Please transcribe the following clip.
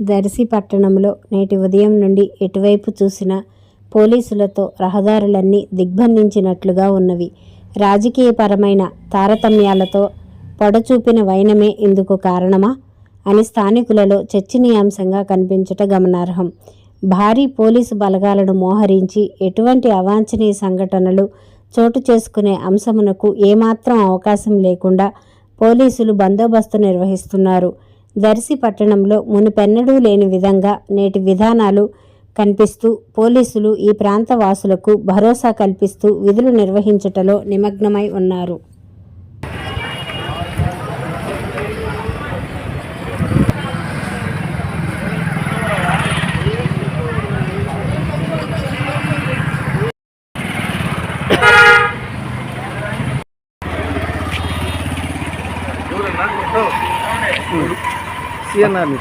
దర్శి పట్టణంలో నేటి ఉదయం నుండి ఎటువైపు చూసినా పోలీసులతో రహదారులన్నీ దిగ్బంధించినట్లుగా ఉన్నవి. రాజకీయపరమైన తారతమ్యాలతో పొడచూపిన వైనమే ఇందుకు కారణమా? అని స్థానికులలో చర్చనీయాంశంగా కనిపించట గమనార్హం. భారీ పోలీసు బలగాలను మోహరించి ఎటువంటి అవాంఛనీయ సంఘటనలు చోటు చేసుకునే అంశమునకు ఏమాత్రం అవకాశం లేకుండా పోలీసులు బందోబస్తు నిర్వహిస్తున్నారు. దర్శి పట్టణంలో మునుపెన్నడూ లేని విధంగా నేటి విధానాలు కనిపిస్తూ పోలీసులు ఈ ప్రాంత వాసులకు భరోసా కల్పిస్తూ విధులు నిర్వహించుటలో నిమగ్నమై ఉన్నారు. సిఎన్ఆర్